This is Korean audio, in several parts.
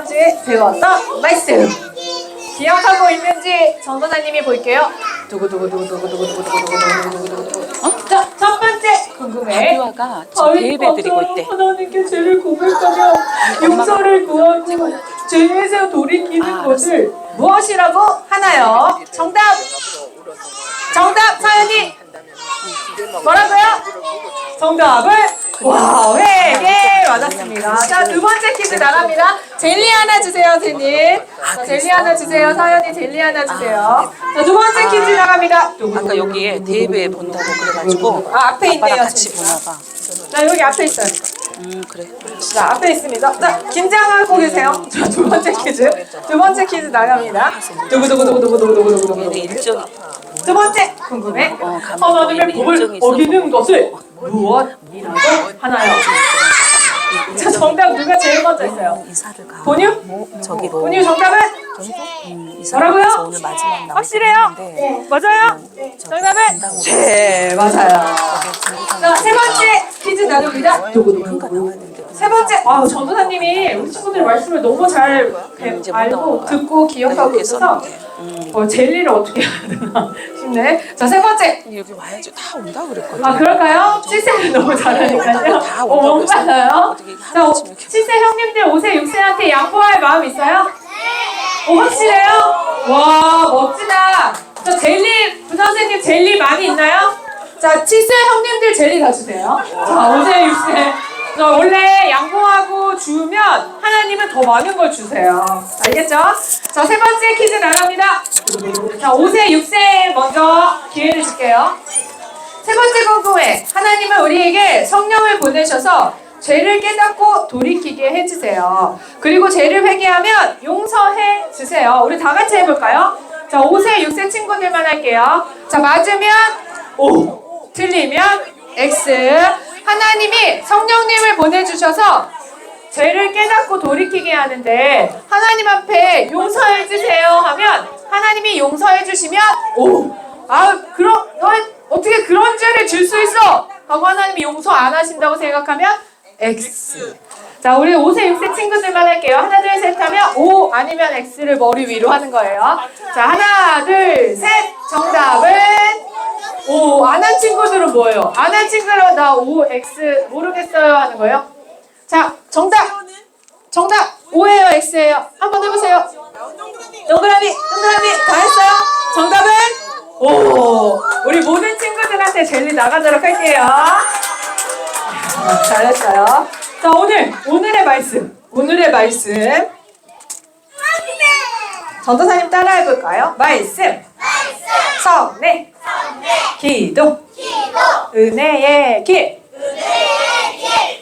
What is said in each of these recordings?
지난주에 배웠던 말씀 기억하고 있는지 전도사님이 볼게요. 두구두구두구두구두구두구두구두구두구두구. 어? 자, 첫 번째 궁금해. 아비와가 지금 대예배 드리고 있대. 하나님께 죄를 고백하며 용서를 구하고 죄에서 돌이키는 아, 것을 무엇이라고 하나요? 정답. 정답 사연이 뭐라고요? 정답을 와 회개 맞았습니다. 자 두 번째 퀴즈 나갑니다. 젤리 하나 주세요, 선생님. 자, 젤리 하나 주세요. 사연이 젤리 하나 주세요. 자 두 번째 퀴즈 나갑니다. 아까 여기에 대예배 본다고 그래가지고 아 앞에 있네요. 같이. 보나 봐. 자 여기 앞에 있어요. 음 그래. 자 앞에 있습니다. 자 긴장하고 계세요. 자 두 번째 퀴즈. 두 번째 퀴즈 나갑니다. 두구두구두구두구두구두구두구. 얘네 일정 두 번째 궁금해. 어, 하나님의 일정이 법을. 어기는 것을 무엇이라고 하나요? 자 정답 누가 제일 먼저 있어요? 이사를 가. 본유? 뭐, 저기로. 본유 정답은 음, 이사를 뭐라고요? 가서 오늘 마지막 날. 확실해요? 맞아요? 정답은 네 맞아요. 자 세 번째 퀴즈 나눕니다. 세 번째, 아 전도사님이 우리 친구들 말씀을 너무 잘 배- 못 알고. 듣고 기억하고 이렇게 있어서. 음. 어, 젤리를 어떻게 해야 되나 싶네. 자 세 번째, 여기 와야지 다 온다 그랬거든. 아 그럴까요? 칠세는 너무 잘하니까요. 다 어, 온다고 못 받아요. 어떻게 자, 이렇게. 칠세 형님들 5세 6세한테 양보할 마음 있어요? 오 확실해요? 와 멋지다. 저 젤리 부선생님 젤리 많이 있나요? 자 7세 형님들 젤리 다 주세요. 자 5세 6세. 자, 원래 양보하고 주면 하나님은 더 많은 걸 주세요. 알겠죠? 자, 세 번째 퀴즈 나갑니다. 자, 5세, 6세 먼저 기회를 줄게요. 세 번째 궁금해. 하나님은 우리에게 성령을 보내셔서 죄를 깨닫고 돌이키게 해주세요. 그리고 죄를 회개하면 용서해 주세요. 우리 다 같이 해볼까요? 자, 5세, 6세 친구들만 할게요. 자, 맞으면 O, 틀리면 X. 하나님이 성령님을 보내주셔서 죄를 깨닫고 돌이키게 하는데 하나님 앞에 용서해 주세요 하면 하나님이 용서해 주시면 오, 아 그럼 너 어떻게 그런 죄를 줄 수 있어? 하고 하나님이 용서 안 하신다고 생각하면 X. 자, 우리 5세, 6세 친구들만 할게요. 하나, 둘, 셋 하면 O 아니면 X를 머리 위로 하는 거예요. 자, 하나, 둘, 셋. 정답은 오, 안 한 친구들은 뭐예요? 안 한 친구들은 나 O, X 모르겠어요 하는 거예요. 자, 정답. 정답. O예요, X예요. 한번 해보세요. 동그라미, 동그라미 다 했어요? 정답은 오. 우리 모든 친구들한테 젤리 나가도록 할게요. 아, 잘했어요. 자, 오늘 오늘의 말씀. 오늘의 말씀. 전도사님 따라 해 볼까요? 말씀. 성례. 기도. 은혜의 길.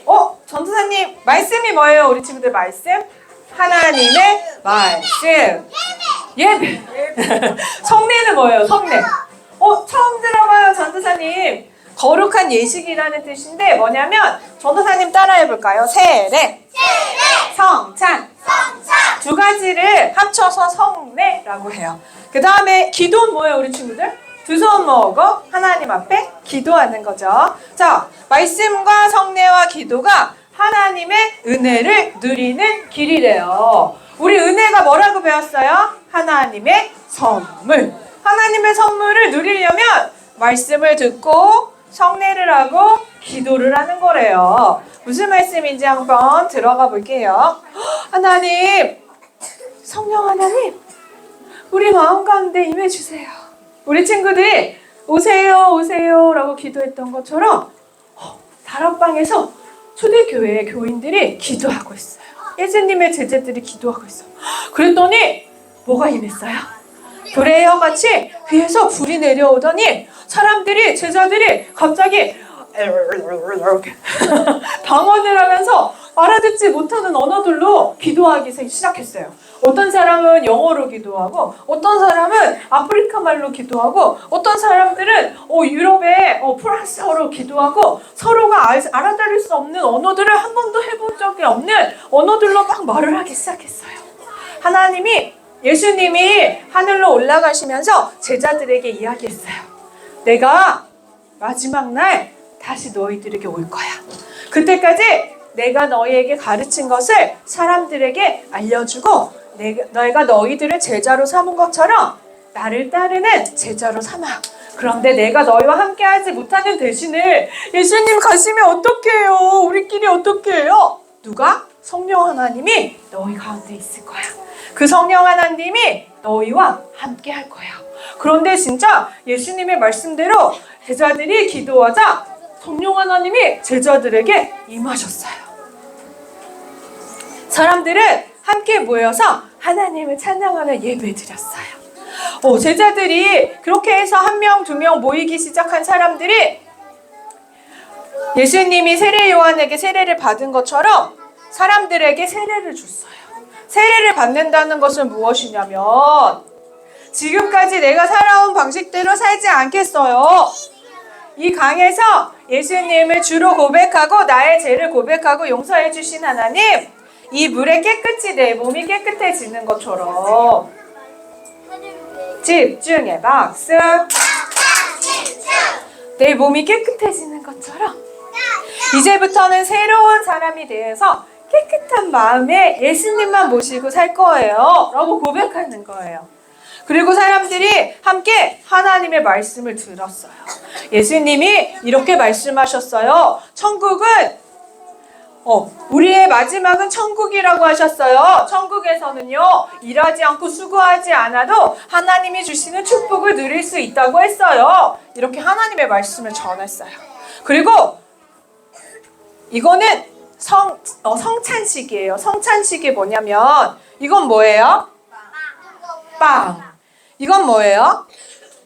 어, 전도사님 말씀이 뭐예요? 우리 친구들 말씀? 하나님의 말씀. 예배. 성례는 뭐예요? 성례. 어, 처음 들어봐요, 전도사님. 거룩한 예식이라는 뜻인데 뭐냐면 전도사님 따라해 볼까요? 세례. 성찬. 두 가지를 합쳐서 성례라고 해요. 그 다음에 기도는 뭐예요, 우리 친구들? 두 손 모으고 하나님 앞에 기도하는 거죠. 자, 말씀과 성례와 기도가 하나님의 은혜를 누리는 길이래요. 우리 은혜가 뭐라고 배웠어요? 하나님의 선물. 하나님의 선물을 누리려면 말씀을 듣고 성례를 하고 기도를 하는 거래요. 무슨 말씀인지 한번 들어가 볼게요. 하나님, 성령 하나님, 우리 마음 가운데 임해 주세요. 우리 친구들이 오세요, 오세요 라고 기도했던 것처럼 어, 다락방에서 초대교회 교인들이 기도하고 있어요. 예수님의 제자들이 기도하고 있어. 그랬더니 뭐가 임했어요? 교례와 같이 위에서 불이 내려오더니 사람들이 제자들이 갑자기 방언을 하면서 알아듣지 못하는 언어들로 기도하기 시작했어요. 어떤 사람은 영어로 기도하고, 어떤 사람은 아프리카 말로 기도하고, 어떤 사람들은 어, 유럽의 어, 프랑스어로 기도하고, 서로가 알, 알아들을 수 없는 언어들을 한 번도 해본 적이 없는 언어들로 막 말을 하기 시작했어요. 하나님이 예수님이 하늘로 올라가시면서 제자들에게 이야기했어요. 내가 마지막 날 다시 너희들에게 올 거야. 그때까지 내가 너희에게 가르친 것을 사람들에게 알려주고 너희가 너희들을 제자로 삼은 것처럼 나를 따르는 제자로 삼아. 그런데 내가 너희와 함께하지 못하는 대신에 예수님 가시면 어떡해요? 우리끼리 어떡해요? 누가? 성령 하나님이 너희 가운데 있을 거야. 그 성령 하나님이 너희와 함께 할 거야. 그런데 진짜 예수님의 말씀대로 제자들이 기도하자 성령 하나님이 제자들에게 임하셨어요. 사람들은 함께 모여서 하나님을 찬양하며 예배 드렸어요. 어, 제자들이 그렇게 해서 한 명, 두 명 모이기 시작한 사람들이 예수님이 세례 요한에게 세례를 받은 것처럼 사람들에게 세례를 줬어요. 세례를 받는다는 것은 무엇이냐면 지금까지 내가 살아온 방식대로 살지 않겠어요. 이 강에서 예수님을 주로 고백하고 나의 죄를 고백하고 용서해 주신 하나님, 이 물에 깨끗이 내 몸이 깨끗해지는 것처럼 집중해 박수. 내 몸이 깨끗해지는 것처럼 이제부터는 새로운 사람이 되어서 깨끗한 마음에 예수님만 모시고 살 거예요. 라고 고백하는 거예요. 그리고 사람들이 함께 하나님의 말씀을 들었어요. 예수님이 이렇게 말씀하셨어요. 천국은 어, 우리의 마지막은 천국이라고 하셨어요. 천국에서는요, 일하지 않고 수고하지 않아도 하나님이 주시는 축복을 누릴 수 있다고 했어요. 이렇게 하나님의 말씀을 전했어요. 그리고 이거는 성, 어, 성찬식이에요. 성찬식이 뭐냐면, 이건 뭐예요? 빵. 이건 뭐예요?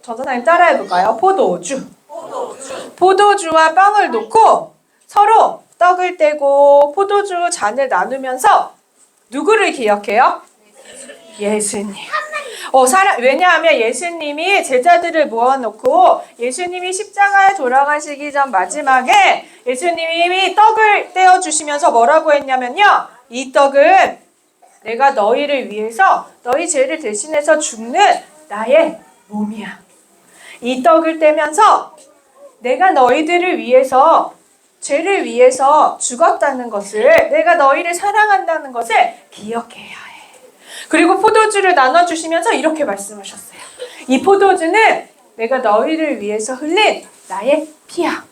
전사님 따라해볼까요? 포도주. 포도주와 빵을 놓고 서로 떡을 떼고 포도주 잔을 나누면서 누구를 기억해요? 예수님. 어, 사람, 왜냐하면 예수님이 제자들을 모아놓고 예수님이 십자가에 돌아가시기 전 마지막에 예수님이 떡을 떼어주시면서 뭐라고 했냐면요. 이 떡은 내가 너희를 위해서 너희 죄를 대신해서 죽는 나의 몸이야. 이 떡을 떼면서 내가 너희들을 위해서 죄를 위해서 죽었다는 것을 내가 너희를 사랑한다는 것을 기억해야 해. 그리고 포도주를 나눠주시면서 이렇게 말씀하셨어요. 이 포도주는 내가 너희를 위해서 흘린 나의 피야.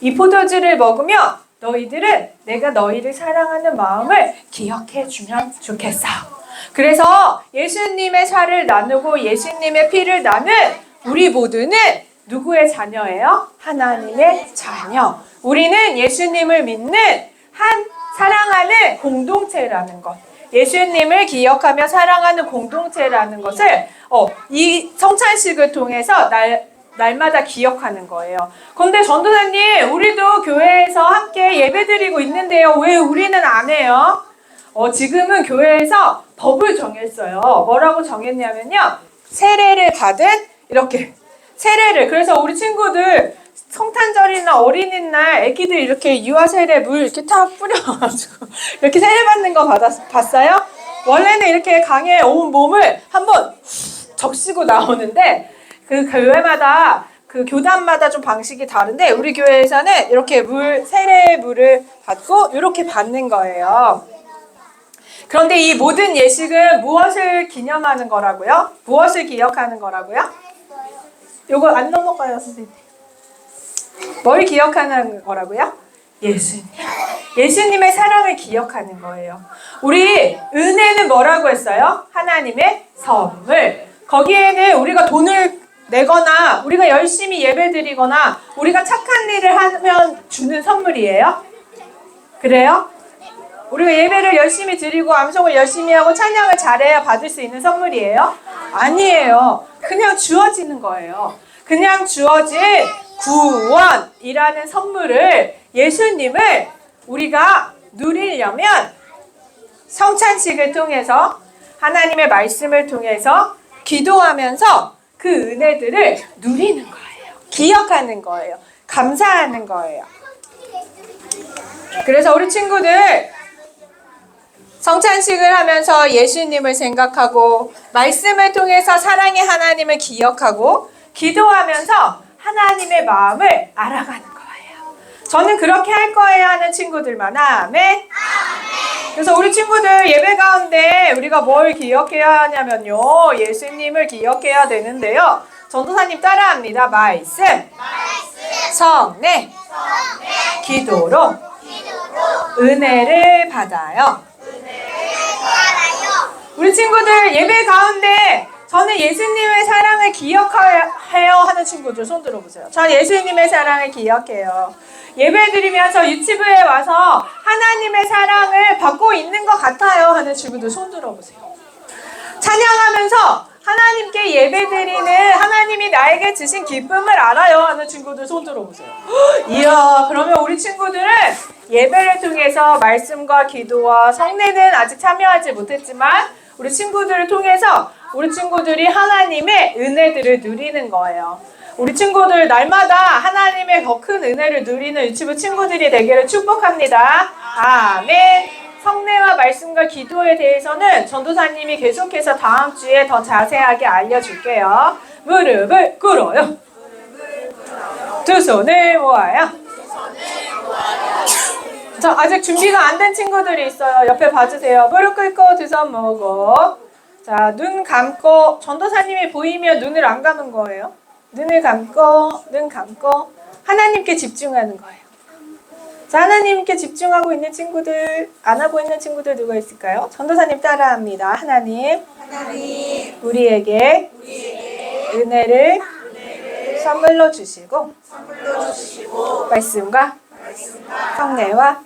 이 포도주를 먹으면 너희들은 내가 너희를 사랑하는 마음을 기억해 주면 좋겠어. 그래서 예수님의 살을 나누고 예수님의 피를 나는 우리 모두는 누구의 자녀예요? 하나님의 자녀. 우리는 예수님을 믿는 한 사랑하는 공동체라는 것. 예수님을 기억하며 사랑하는 공동체라는 것을 어, 이 성찬식을 통해서 날, 날마다 기억하는 거예요. 근데 전도사님, 우리도 교회에서 함께 예배드리고 있는데요. 왜 우리는 안 해요? 어, 지금은 교회에서 법을 정했어요. 뭐라고 정했냐면요. 세례를 받은 이렇게 세례를 그래서 우리 친구들 성탄절이나 어린이날 애기들 이렇게 유아 세례 물 이렇게 탁 뿌려가지고 이렇게 세례 받는 거 받았, 봤어요? 원래는 이렇게 강에 온 몸을 한번 후 적시고 나오는데 그 교회마다 그 교단마다 좀 방식이 다른데 우리 교회에서는 이렇게 물 세례 물을 받고 이렇게 받는 거예요. 그런데 이 모든 예식은 무엇을 기념하는 거라고요? 무엇을 기억하는 거라고요? 요거 안 넘어가요, 선생님. 뭘 기억하는 거라고요? 예수님. 예수님의 사랑을 기억하는 거예요. 우리 은혜는 뭐라고 했어요? 하나님의 선물. 거기에는 우리가 돈을 내거나 우리가 열심히 예배드리거나 우리가 착한 일을 하면 주는 선물이에요? 그래요? 우리가 예배를 열심히 드리고 암송을 열심히 하고 찬양을 잘해야 받을 수 있는 선물이에요? 아니에요. 그냥 주어지는 거예요. 그냥 주어진 구원이라는 선물을 예수님을 우리가 누리려면 성찬식을 통해서 하나님의 말씀을 통해서 기도하면서 그 은혜들을 누리는 거예요. 기억하는 거예요. 감사하는 거예요. 그래서 우리 친구들 성찬식을 하면서 예수님을 생각하고 말씀을 통해서 사랑의 하나님을 기억하고 기도하면서 하나님의 마음을 알아가는 거예요. 저는 그렇게 할 거예요 하는 친구들만 아멘. 그래서 우리 친구들 예배 가운데 우리가 뭘 기억해야 하냐면요. 예수님을 기억해야 되는데요. 전도사님 따라합니다. 말씀, 성례, 기도로 은혜를 받아요. 우리 친구들 예배 가운데 저는 예수님의 사랑을 기억해요 하는 친구들 손 들어보세요. 전 예수님의 사랑을 기억해요. 예배 드리면서 유치부에 와서 하나님의 사랑을 받고 있는 것 같아요 하는 친구들 손 들어보세요. 찬양하면서 하나님께 예배 드리는 하나님이 나에게 주신 기쁨을 알아요 하는 친구들 손 들어보세요. 헉, 이야, 그러면 우리 친구들은 예배를 통해서 말씀과 기도와 성례는 아직 참여하지 못했지만 우리 친구들을 통해서 우리 친구들이 하나님의 은혜들을 누리는 거예요. 우리 친구들 날마다 하나님의 더 큰 은혜를 누리는 유치부 친구들이 되기를 축복합니다. 아멘. 성례와 말씀과 기도에 대해서는 전도사님이 계속해서 다음 주에 더 자세하게 알려줄게요. 무릎을 꿇어요. 두 손을 모아요. 자, 아직 준비가 안 된 친구들이 있어요. 옆에 봐주세요. 무릎 꿇고 두 손 모으고. 자, 눈 감고, 전도사님이 보이면 눈을 안 감은 거예요. 눈을 감고, 눈 감고, 하나님께 집중하는 거예요. 자, 하나님께 집중하고 있는 친구들, 안 하고 있는 친구들 누가 있을까요? 전도사님 따라합니다. 하나님, 우리에게, 은혜를, 선물로 주시고, 말씀과 성례와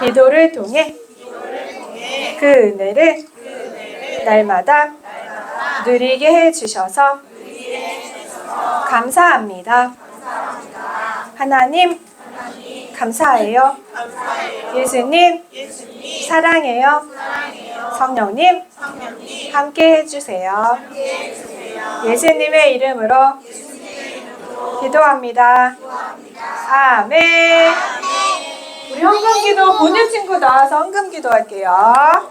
기도를 통해 그 은혜를 날마다 누리게 해 주셔서 감사합니다. 하나님 감사해요. 예수님 사랑해요. 성령님 함께 해주세요. 예수님의 이름으로 기도합니다. 아멘. 우리 헌금기도 보는 친구 나와서 헌금기도 할게요.